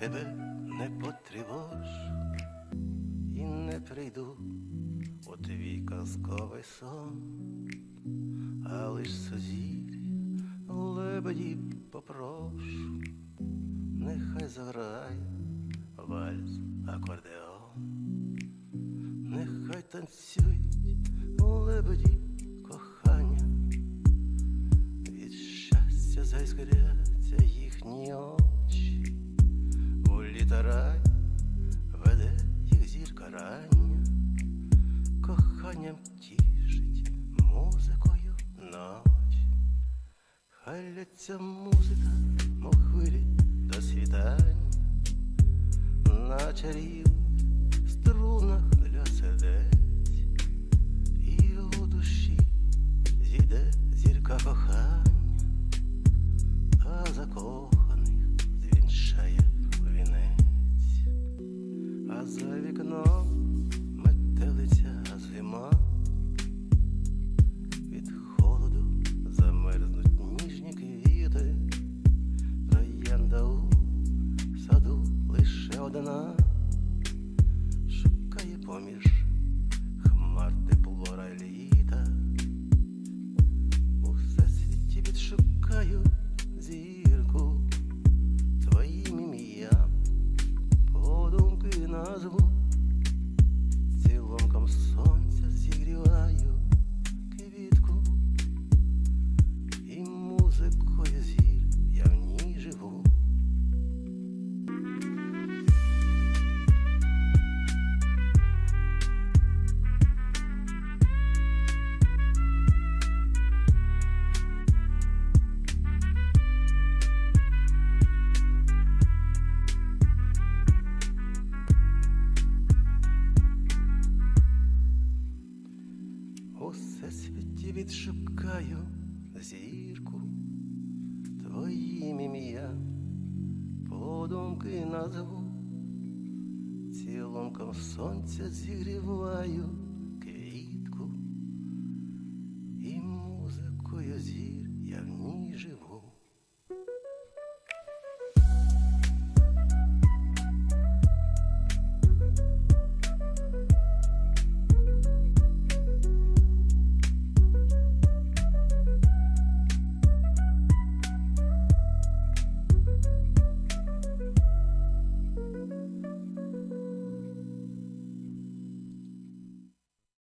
тебе не потривож і не прийду у твій казковий сон, а лиш сузір'я лебеді попрошу, нехай заграє вальс акордеон, нехай танцюють лебеді кохання від щастя зайскоря. У рай, веде їх зірка рання, коханням тішить музикою ночі. Хай ляться музика, мов хвилі до світання, на чарівних одна, шукає поміж У всесвіті відшукаю зірку. Твоїм ім'я, подумки назву, цілунком сонця зігріваю